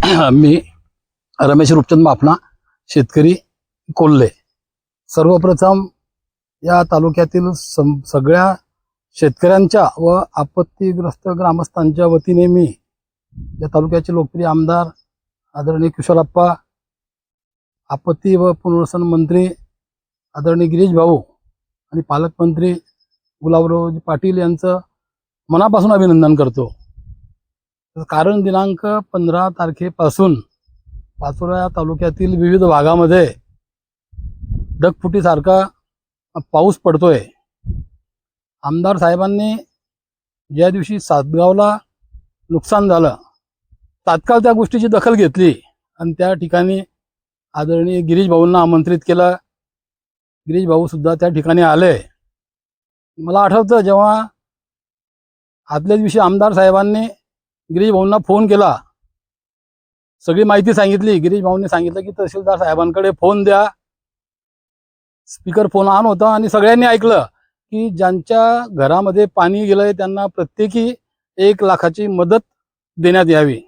मी रमेश रूपचंद मापना शेतकरी कोल्हे. सर्वप्रथम या तालुक्यातील सम सगळ्या शेतकऱ्यांच्या व आपत्तीग्रस्त ग्रामस्थांच्या वतीने मी या तालुक्याचे लोकप्रिय आमदार आदरणीय किशोरप्पा आपत्ती व पुनर्वसन मंत्री आदरणीय गिरीश भाऊ आणि पालकमंत्री गुलाबरावजी पाटील यांचं मनापासून अभिनंदन करतो. कारण दिनांक पंधरा तारखेपासून पाचोरा तालुक्यातील विविध भागामध्ये ढगफुटीसारखा पाऊस पडतोय. आमदार साहेबांनी ज्या दिवशी सातगावला नुकसान झालं तात्काळ त्या गोष्टीची दखल घेतली आणि त्या ठिकाणी आदरणीय गिरीश भाऊंना आमंत्रित केलं. गिरीश भाऊ सुद्धा त्या ठिकाणी आले. मला आठवतं जेव्हा आदल्या दिवशी आमदार साहेबांनी गिरीश भाऊंना फोन केला. सगळी माहिती सांगितली. गिरीश भाऊंनी सांगितलं की तहसीलदार साहेबांकडे फोन द्या. स्पीकर फोन ऑन होता आणि सगळ्यांनी ऐकलं की ज्यांच्या घरामध्ये पाणी गेलंय त्यांना प्रत्येकी एक लाखाची मदत देण्यात यावी.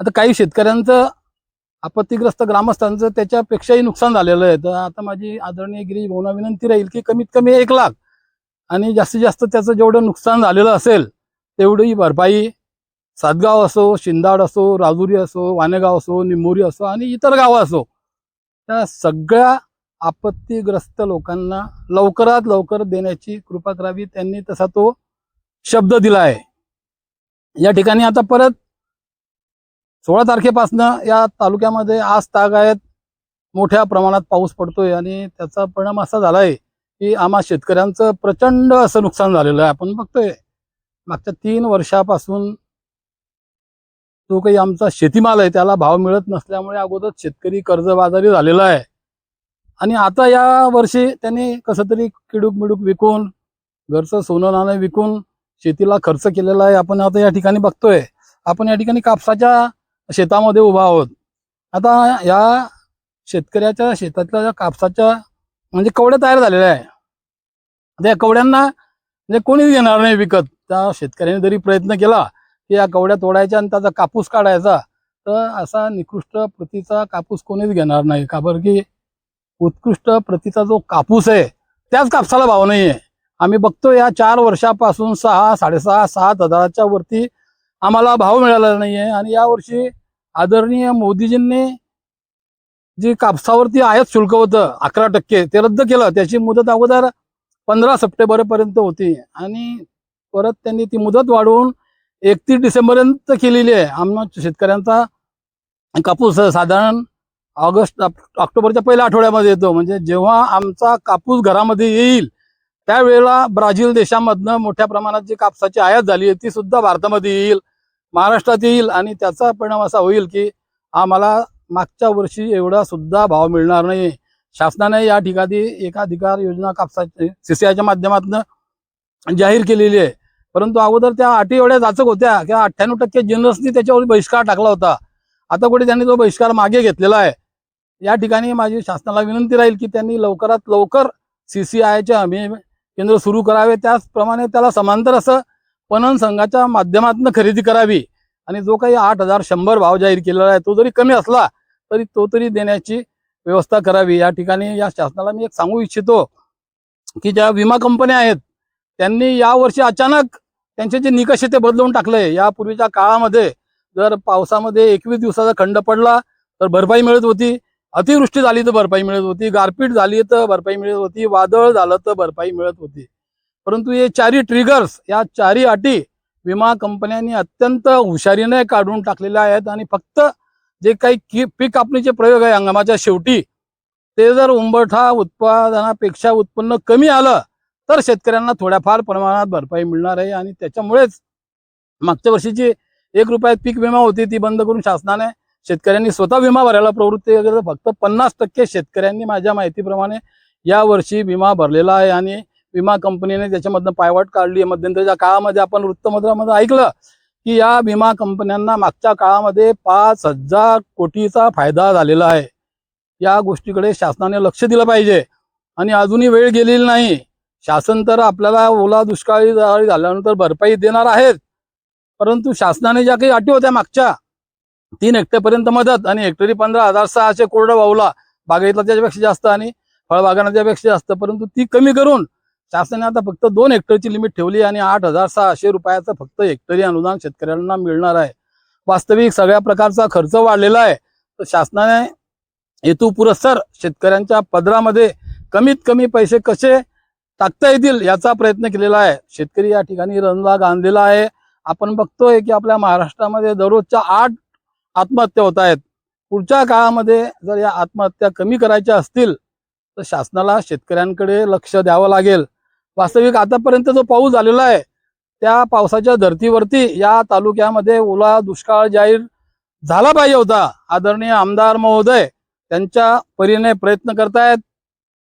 आता काही शेतकऱ्यांचं आपत्तीग्रस्त ग्रामस्थांचं त्याच्यापेक्षाही नुकसान झालेलं आहे. तर आता माझी आदरणीय गिरीश भाऊना विनंती राहील की कमीत कमी एक लाख आणि जास्तीत जास्त त्याचं जेवढं नुकसान झालेलं असेल तेवढी भरपाई सातगाव असो शिंदाड असो राजुरी असो वानेगाव असो निंबोरी असो आणि इतर गावं असो त्या सगळ्या आपत्तीग्रस्त लोकांना लवकरात लवकर देण्याची कृपा करावी. त्यांनी तसा तो शब्द दिला आहे. या ठिकाणी आता परत सोळा तारखेपासनं या तालुक्यामध्ये आज ताग आहेत. मोठ्या प्रमाणात पाऊस पडतोय आणि त्याचा परिणाम असा झाला आहे की आम्हा शेतकऱ्यांचं प्रचंड असं नुकसान झालेलं आहे. आपण बघतोय. मागच्या तीन वर्षापासून जो काही आमचा शेतीमाल आहे त्याला भाव मिळत नसल्यामुळे अगोदर शेतकरी कर्जबाजारी झालेला आहे. आणि आता या वर्षी त्यांनी कसं तरी किडूक मिडूक विकून घरचं सोनं नाणं विकून शेतीला खर्च केलेला आहे. आपण आता या ठिकाणी बघतोय आपण या ठिकाणी कापसाच्या शेतामध्ये उभा आहोत. आता या शेतकऱ्याच्या शेतातल्या ज्या कापसाच्या म्हणजे कवड्या तयार झालेल्या आहे. त्या कवड्यांना म्हणजे कोणीच घेणार नाही विकत. त्या शेतकऱ्याने जरी प्रयत्न केला की या कवड्या तोडायच्या आणि त्याचा कापूस काढायचा तर असा निकृष्ट प्रतीचा कापूस कोणीच घेणार नाही. का बरं की उत्कृष्ट प्रतीचा जो कापूस आहे त्याच कापसाला भाव नाही आहे आम्ही बघतो या चार वर्षापासून सहा साडेसहा सात हजाराच्या वरती आम्हाला भाव मिळाला नाही आहे आणि यावर्षी आदरणीय मोदीजींनी जी कापसावरती आयात शुल्क होतं अकरा टक्के ते रद्द केलं. त्याची मुदत अगोदर पंधरा सप्टेंबरपर्यंत होती. आणि परत त्यांनी ती मुदत वाढवून एकतीस डिसेंबरपर्यंत केलेली आहे. आम्हा शेतकऱ्यांचा कापूस साधारण ऑगस्ट ऑक्टोबरच्या पहिल्या आठवड्यामध्ये येतो. म्हणजे जेव्हा आमचा कापूस घरामध्ये येईल त्यावेळेला ब्राझील देशामधनं मोठ्या प्रमाणात जी कापसाची आयात झाली आहे ती सुद्धा भारतामध्ये येईल महाराष्ट्रात येईल आणि त्याचा परिणाम असा होईल की आम्हाला मागच्या वर्षी एवढा सुद्धा भाव मिळणार नाही. शासनाने या ठिकाणी एकाधिकार योजना कापसाची सीसीआयच्या माध्यमातून जाहीर केलेली आहे. परंतु अगोदर त्या अटी एवढ्या जाचक होत्या की अठ्ठ्याण्णव टक्के जिन्नसनी त्याच्यावर बहिष्कार टाकला होता. आता कुठे त्यांनी तो बहिष्कार मागे घेतलेला आहे? या ठिकाणी माझी शासनाला विनंती राहील की त्यांनी लवकरात लवकर सीसीआयचे हमी केंद्र सुरू करावे. त्याचप्रमाणे त्याला समांतर असं पणन संघाच्या माध्यमातून खरेदी करावी. आणि जो काही आठ हजार शंभर भाव जाहीर केलेला आहे तो जरी कमी असला तरी तो तरी देण्याची व्यवस्था करावी. या ठिकाणी या शासनाला मी एक सांगू इच्छितो की ज्या विमा कंपन्या आहेत त्यांनी यावर्षी अचानक त्यांचे जे निकष ते बदलवून टाकले यापूर्वीच्या काळामध्ये जर पावसामध्ये एकवीस दिवसाचा खंड पडला तर भरपाई मिळत होती. अतिवृष्टी झाली तर भरपाई मिळत होती. गारपीट झाली तर भरपाई मिळत होती. वादळ झालं तर भरपाई मिळत होती. परंतु हे चारी ट्रिगर्स या चारी अटी विमा कंपन्यांनी अत्यंत हुशारीने काढून टाकलेल्या आहेत आणि फक्त जे काही की पीक कापणीचे प्रयोग आहे हंगामाच्या शेवटी ते जर उंबरठा उत्पादनापेक्षा उत्पन्न कमी आलं तर शेतकऱ्यांना थोड्याफार प्रमाणात भरपाई मिळणार आहे आणि त्याच्यामुळेच मागच्या वर्षीची एक रुपयात पीक विमा होती ती बंद करून शासनाने शेतकऱ्यांनी स्वतः विमा भरायला प्रवृत्ती केली. फक्त पन्नास टक्के शेतकऱ्यांनी माझ्या माहितीप्रमाणे या वर्षी विमा भरलेला आहे आणि विमा कंपनीने त्याच्यामधनं पायवाट काढली. आहे मध्यंतरीच्या काळामध्ये आपण वृत्तपत्रामध्ये ऐकलं की या विमा कंपन्यांना मागच्या काळामध्ये पाच हजार कोटीचा फायदा झालेला आहे. या गोष्टीकडे शासनाने लक्ष दिलं पाहिजे आणि अजूनही वेळ गेलेली नाही. शासन तर आपल्याला ओला दुष्काळी झाल्यानंतर भरपाई देणार आहेत. परंतु शासनाने ज्या काही अटी होत्या मागच्या तीन हेक्टरपर्यंत मदत आणि हेक्टरी पंधरा हजार सहाशे कोरडं वावला बागेतला त्याच्यापेक्षा जास्त आणि फळबागांना त्यापेक्षा जास्त परंतु ती कमी करून शासनाने आता फक्त दोन हेक्टरची लिमिट ठेवली आणि आठ हजार सहाशे रुपयाचं फक्त हेक्टरी अनुदान शेतकऱ्यांना मिळणार आहे. वास्तविक सगळ्या प्रकारचा खर्च वाढलेला आहे. तर शासनाने हेतू पुरस्सर शेतकऱ्यांच्या पदरामध्ये कमीत कमी पैसे कसे टाकता येतील याचा प्रयत्न केलेला आहे. शेतकरी या ठिकाणी रणला गांधलेला आहे. आपण बघतोय की आपल्या महाराष्ट्रामध्ये दररोजच्या आठ आत्महत्या होत आहेत. पुढच्या काळामध्ये जर या आत्महत्या कमी करायच्या असतील तर शासनाला शेतकऱ्यांकडे लक्ष द्यावं लागेल. वास्तविक आतापर्यंत जो पाऊस झालेला आहे त्या पावसाच्या धर्तीवरती या तालुक्यामध्ये ओला दुष्काळ जाहीर झाला पाहिजे होता. आदरणीय आमदार महोदय त्यांच्या परीने प्रयत्न करतायत.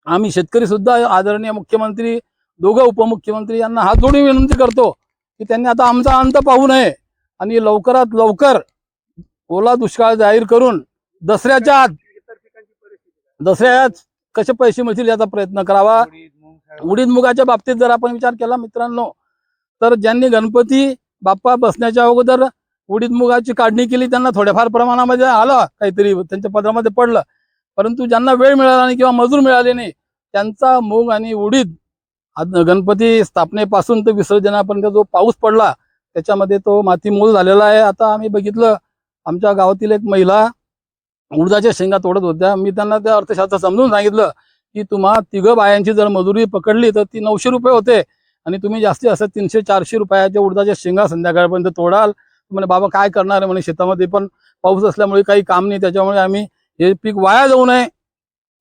आम्ही शेतकरी सुद्धा आदरणीय मुख्यमंत्री दोघं उपमुख्यमंत्री यांना हात जोडून विनंती करतो की त्यांनी आता आमचा अंत पाहू नये आणि लवकरात लवकर ओला दुष्काळ जाहीर करून दसऱ्याच्या आत दसऱ्यात कसे पैसे मिळतील याचा प्रयत्न करावा. उडीद मुगाच्या बाबतीत जर आपण विचार केला मित्रांनो तर ज्यांनी गणपती बाप्पा बसण्याच्या अगोदर उडीद मुगाची काढणी केली त्यांना थोड्याफार प्रमाणामध्ये आलं काहीतरी त्यांच्या पदरामध्ये पडलं. परंतु ज्यांना वेळ मिळाला नाही किंवा मजूर मिळाले नाही त्यांचा मूग आणि उडीद गणपती स्थापनेपासून ते विसर्जनापर्यंत जो पाऊस पडला त्याच्यामध्ये तो माती मोल झालेला आहे. आता आम्ही बघितलं आमच्या गावातील एक महिला उडदाच्या शेंगा तोडत होत्या. मी त्यांना त्या अर्थशास्त्र समजून सांगितलं की तुम्हा तिघं बायांची जर मजुरी पकडली तर ती नऊशे रुपये होते आणि तुम्ही जास्तीत जास्त तीनशे चारशे रुपयाच्या उडदाच्या शेंगा संध्याकाळपर्यंत तोडाल. म्हणे बाबा काय करणार आहे म्हणे शेतामध्ये? पण पाऊस असल्यामुळे काही काम नाही. त्याच्यामुळे आम्ही हे पीक वाया जाऊ नये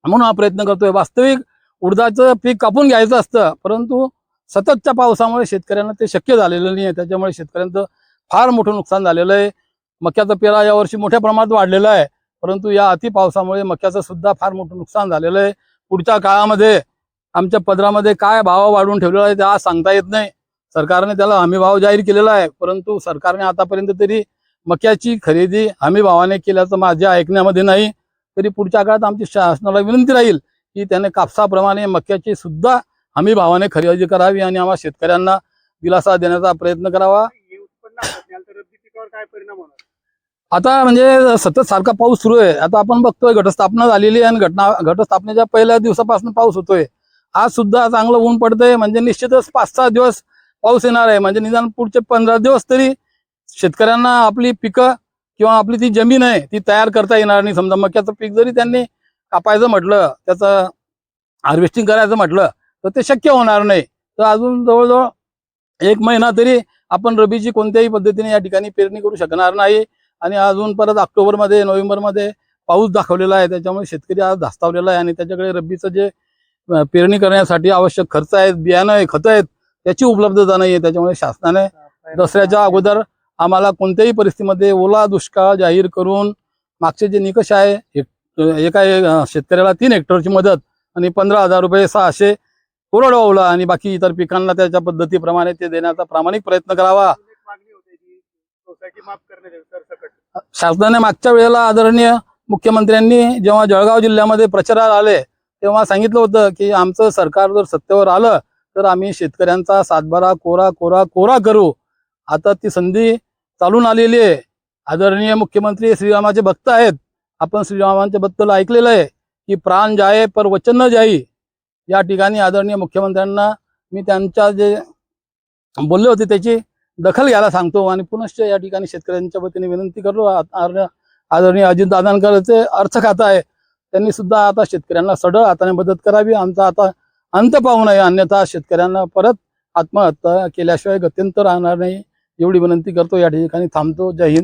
म्हणून हा प्रयत्न करतोय. वास्तविक उडदाचं पीक कापून घ्यायचं असतं परंतु सततच्या पावसामुळे शेतकऱ्यांना ते शक्य झालेलं नाही आहे. त्याच्यामुळे शेतकऱ्यांचं फार मोठं नुकसान झालेलं आहे. मक्याचा पेरा यावर्षी मोठ्या प्रमाणात वाढलेला आहे परंतु या अति पावसामुळे मक्याचं सुद्धा फार मोठं नुकसान झालेलं आहे. पुढच्या काळामध्ये आमच्या पदरामध्ये काय भाव वाढवून ठेवलेला आहे ते आज सांगता येत नाही. सरकारने त्याला हमी भाव जाहीर केलेला आहे परंतु सरकारने आतापर्यंत तरी मक्याची खरेदी हमी भावाने केल्याचं माझ्या ऐकण्यामध्ये नाही. तरी पुढच्या काळात आमची शासनाला विनंती राहील की त्याने कापसाप्रमाणे मक्याची सुद्धा हमी भावाने खरेदी करावी आणि आम्हा शेतकऱ्यांना दिलासा देण्याचा प्रयत्न करावा. आता म्हणजे सतत सारखा पाऊस सुरू आहे. आता आपण बघतोय घटस्थापना झालेली आहे आणि घटना घटस्थापनेच्या पहिल्या दिवसापासून पाऊस होतोय. आज सुद्धा चांगलं ऊन पडतंय. म्हणजे निश्चितच पाच सहा दिवस पाऊस येणार आहे. म्हणजे निदान पुढचे पंधरा दिवस तरी शेतकऱ्यांना आपली पिकं किंवा आपली ती जमीन आहे ती तयार करता येणार नाही. समजा मक्याचं पीक जरी त्यांनी कापायचं म्हटलं त्याचं हार्वेस्टिंग करायचं म्हटलं तर ते शक्य होणार नाही. तर अजून जवळजवळ एक महिना तरी आपण रबीची कोणत्याही पद्धतीने या ठिकाणी पेरणी करू शकणार नाही. आणि अजून परत ऑक्टोबरमध्ये नोव्हेंबरमध्ये पाऊस दाखवलेला आहे त्याच्यामुळे शेतकरी आज धास्तावलेला आहे. आणि त्याच्याकडे रब्बीचं जे पेरणी करण्यासाठी आवश्यक खर्च आहेत बियाणं आहे खतं आहेत त्याची उपलब्धता नाही आहे. त्याच्यामुळे शासनाने दसऱ्याच्या अगोदर आम्हाला कोणत्याही परिस्थितीमध्ये ओला दुष्काळ जाहीर करून मागचे जे निकष आहे एका शेतकऱ्याला तीन हेक्टरची मदत आणि पंधरा हजार रुपये सहाशे कोरडवावला आणि बाकी इतर पिकांना त्याच्या पद्धतीप्रमाणे ते देण्याचा प्रामाणिक प्रयत्न करावा. शासनाने मागच्या वेळेला आदरणीय मुख्यमंत्र्यांनी जेव्हा जळगाव जिल्ह्यामध्ये प्रचाराला आले तेव्हा सांगितलं होतं की आमचं सरकार जर सत्तेवर आलं तर आम्ही शेतकऱ्यांचा सातबारा कोरा कोरा कोरा करू. आता ती संधी चालून आलेली आहे. आदरणीय मुख्यमंत्री श्रीरामाचे भक्त आहेत. आपण श्रीरामांच्या बद्दल ऐकलेलं आहे की प्राण जाये पर वचन न जाई. या ठिकाणी आदरणीय मुख्यमंत्र्यांना मी त्यांच्या जे बोलले होते त्याची दखल घ्यायला सांगतो आणि पुनश्च या ठिकाणी शेतकऱ्यांच्या वतीने विनंती करतो. आदरणीय अजित दादांकरचे अर्थ खाता आहे. त्यांनी सुद्धा आता शेतकऱ्यांना सडळ हाताने मदत करावी. आमचा आता अंत पाहू नये. अन्यथा शेतकऱ्यांना परत आत्महत्या केल्याशिवाय गत्यंतर राहणार नाही. एवढी विनंती करतो या ठिकाणी थांबतो. जय हिंद.